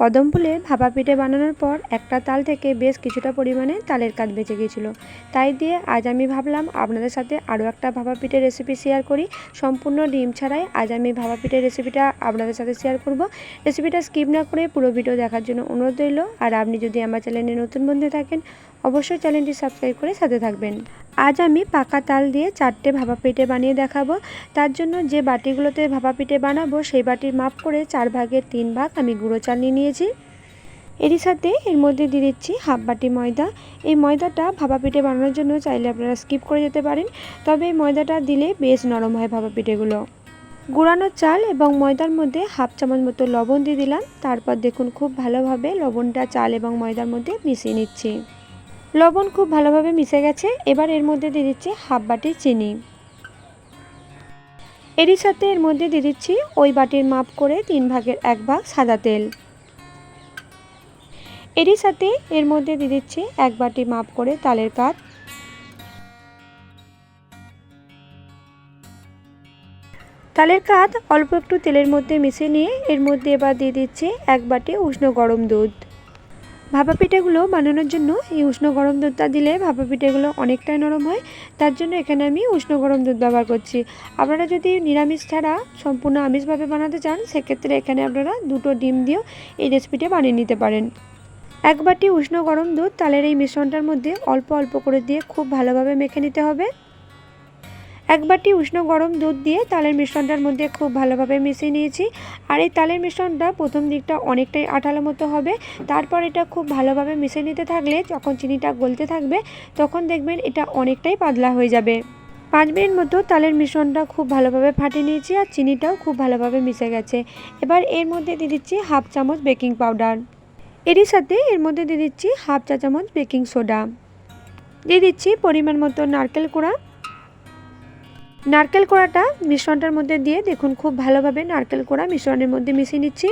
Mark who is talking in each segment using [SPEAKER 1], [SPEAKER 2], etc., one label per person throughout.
[SPEAKER 1] কদম ফুলে ভাপা পিঠে বানানোর পর একটা তাল থেকে বেশ কিছুটা পরিমাণে তালের কাজ বেঁচে গিয়েছিল। তাই দিয়ে আজ আমি ভাবলাম আপনাদের সাথে আরও একটা ভাপা পিঠের রেসিপি শেয়ার করি। সম্পূর্ণ ডিম ছাড়াই আজ আমি ভাপা পিঠের রেসিপিটা আপনাদের সাথে শেয়ার করব। রেসিপিটা স্কিপ না করে পুরো ভিডিও দেখার জন্য অনুরোধ রইল। আর আপনি যদি আমার চ্যানেলে নতুন বন্ধু থাকেন, অবশ্যই চ্যানেলটি সাবস্ক্রাইব করে সাথে থাকবেন। আজ আমি পাকা তাল দিয়ে চারটে ভাপা পিঠে বানিয়ে দেখাবো। তার জন্য যে বাটিগুলোতে ভাপা পিঠে বানাবো, সেই বাটির মাপ করে চার ভাগের তিন ভাগ আমি গুঁড়ো চাল নিয়ে নিয়েছি এরই সাথে এর মধ্যে দিয়ে দিচ্ছি হাফ বাটি ময়দা। এই ময়দাটা ভাপা পিঠে বানানোর জন্য চাইলে আপনারা স্কিপ করে যেতে পারেন। তবে এই ময়দাটা দিলে বেশ নরম হয় ভাপা পিঠেগুলো। গুঁড়ানো চাল এবং ময়দার মধ্যে হাফ চামচ মতো লবণ দিয়ে দিলাম। তারপর দেখুন খুব ভালোভাবে লবণটা চাল এবং ময়দার মধ্যে মিশিয়ে নিচ্ছি। লবণ খুব ভালোভাবে মিশে গেছে। এবার এর মধ্যে দিয়ে দিচ্ছি হাফ বাটি চিনি। এরই সাথে এর মধ্যে দিয়ে দিচ্ছি ওই বাটির মাপ করে তিন ভাগের এক ভাগ সাদা তেল। এরই সাথে এর মধ্যে দিয়ে দিচ্ছি এক বাটি মাপ করে তালের কাঠ। তালের কাঠ অল্প একটু তেলের মধ্যে মিশিয়ে নিয়ে এর মধ্যে এবার দিয়ে দিচ্ছি এক বাটি উষ্ণ গরম দুধ। ভাপা পিঠেগুলো বানানোর জন্য এই উষ্ণ গরম দুধটা দিলে ভাপা পিঠেগুলো অনেকটাই নরম হয়, তার জন্য এখানে আমি উষ্ণ গরম দুধ ব্যবহার করছি। আপনারা যদি নিরামিষ ছাড়া সম্পূর্ণ আমিষভাবে বানাতে চান, সেক্ষেত্রে এখানে আপনারা দুটো ডিম দিয়েও এই রেসিপিটা বানিয়ে নিতে পারেন। এক বাটি উষ্ণ গরম দুধ তালের এই মিশ্রণটার মধ্যে অল্প অল্প করে দিয়ে খুব ভালোভাবে মেখে নিতে হবে। এক বাটি উষ্ণ গরম দুধ দিয়ে তালের মিশ্রণটার মধ্যে খুব ভালোভাবে মিশিয়ে নিয়েছি। আর এই তালের মিশ্রণটা প্রথম দিকটা অনেকটাই আঠালো মতো হবে। তারপর এটা খুব ভালোভাবে মিশিয়ে নিতে থাকলে যখন চিনিটা গলতে থাকবে, তখন দেখবেন এটা অনেকটাই পাতলা হয়ে যাবে। পাঁচ মিনিট মতো তালের মিশ্রণটা খুব ভালোভাবে ফাটিয়ে নিয়েছি আর চিনিটাও খুব ভালোভাবে মিশে গেছে। এবার এর মধ্যে দিয়ে দিচ্ছি হাফ চামচ বেকিং পাউডার। এরই সাথে এর মধ্যে দিয়ে দিচ্ছি হাফ চা চামচ বেকিং সোডা। দিয়ে দিচ্ছি পরিমাণ মতো নারকেল কোড়া। নারকেল কোড়াটা মিশ্রণটার মধ্যে দিয়ে দেখুন খুব ভালোভাবে নারকেল কোড়া মিশ্রণের মধ্যে মিশিয়ে নিচ্ছি।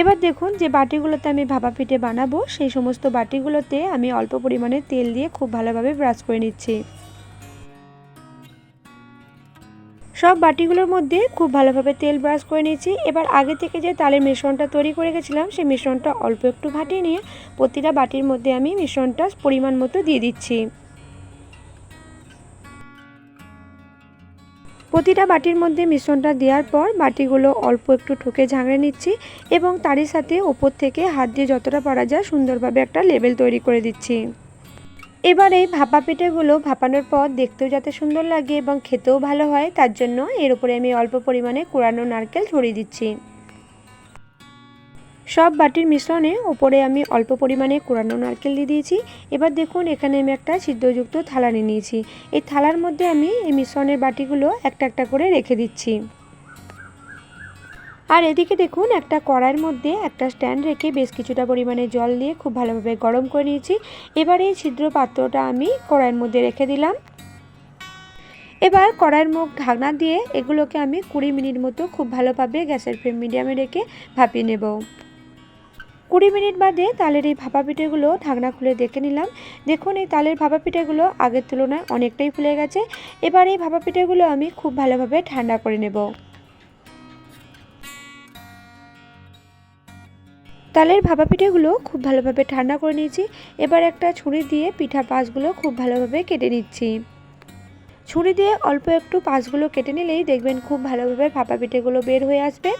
[SPEAKER 1] এবার দেখুন যে বাটিগুলোতে আমি ভাপা পিঠে বানাবো, সেই সমস্ত বাটিগুলোতে আমি অল্প পরিমাণে তেল দিয়ে খুব ভালোভাবে ব্রাশ করে নিচ্ছি। সব বাটিগুলোর মধ্যে খুব ভালোভাবে তেল ব্রাশ করে নিয়েছি। এবার আগে থেকে যে তালের মিশ্রণটা তৈরি করে গেছিলাম, সেই মিশ্রণটা অল্প একটু ফাটিয়ে নিয়ে প্রতিটা বাটির মধ্যে আমি মিশ্রণটা পরিমাণ মতো দিয়ে দিচ্ছি। প্রতিটা বাটির মধ্যে মিশ্রণটা দেওয়ার পর বাটিগুলো অল্প একটু ঠুকে ঝাঁকড়ে নিচ্ছি এবং তারই সাথে ওপর থেকে হাত দিয়ে যতটা পারা যায় সুন্দরভাবে একটা লেবেল তৈরি করে দিচ্ছি। এবার এই ভাপা পিঠেগুলো ভাপানোর পর দেখতেও যাতে সুন্দর লাগে এবং খেতেও ভালো হয়, তার জন্য এর উপরে আমি অল্প পরিমাণে কুড়ানো নারকেল ছড়িয়ে দিচ্ছি। সব বাটির মিশ্রণে ওপরে আমি অল্প পরিমাণে কুড়ানো নারকেল দিয়ে দিয়েছি। এবার দেখুন, এখানে আমি একটা সিদ্ধযুক্ত থালা নিয়ে নিয়েছি। এই থালার মধ্যে আমি এই মিশ্রণের বাটিগুলো একটা একটা করে রেখে দিচ্ছি। আর এদিকে দেখুন, একটা কড়াইয়ের মধ্যে একটা স্ট্যান্ড রেখে বেশ কিছুটা পরিমাণে জল দিয়ে খুব ভালোভাবে গরম করে নিয়েছি। এবার এই ছিদ্র পাত্রটা আমি কড়াইয়ের মধ্যে রেখে দিলাম। এবার কড়াইয়ের মুখ ঢাকনা দিয়ে এগুলোকে আমি কুড়ি মিনিট মতো খুব ভালোভাবে গ্যাসের ফ্লেম মিডিয়ামে রেখে ভাপিয়ে নেব। কুড়ি মিনিট বাদে তালের এই ভাপা পিঠেগুলো ঢাকনা খুলে দেখে নিলাম। দেখুন, এই তালের ভাপা পিঠেগুলো আগের তুলনায় অনেকটাই ফুলে গেছে। এবার এই ভাপা পিঠেগুলো আমি খুব ভালোভাবে ঠান্ডা করে নেব। তালের ভাপা পিঠেগুলো খুব ভালোভাবে ঠান্ডা করে নিয়েছি। এবার একটা ছুরি দিয়ে পিঠা পাশগুলো খুব ভালোভাবে কেটে নিচ্ছি। ছুরি দিয়ে অল্প একটু পাশগুলো কেটে নিলেই দেখবেন খুব ভালোভাবে ভাপা পিঠেগুলো বের হয়ে আসবে।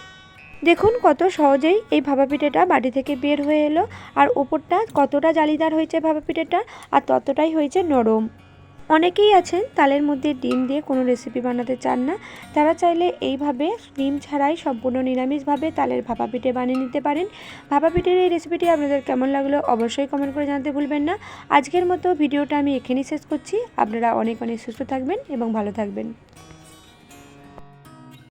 [SPEAKER 1] দেখুন কত সহজেই এই ভাপা পিঠেটা বাড়ি থেকে বের হয়ে এলো। আর ওপরটা কতটা জালিদার হয়েছে ভাপা পিঠেটা আর ততটাই হয়েছে নরম। অনেকেই আছেন তালের মধ্যে ডিম দিয়ে কোনো রেসিপি বানাতে চান না। তারা চাইলে এইভাবে ডিম ছাড়াই সম্পূর্ণ নিরামিষভাবে তালের ভাপা পিঠে বানিয়ে নিতে পারেন। ভাপা পিঠের এই রেসিপিটি আপনাদের কেমন লাগল অবশ্যই কমেন্ট করে জানাতে ভুলবেন না। আজকের মতো ভিডিওটা আমি এখানেই শেষ করছি। আপনারা অনেক অনেক সুস্থ থাকবেন এবং ভালো থাকবেন।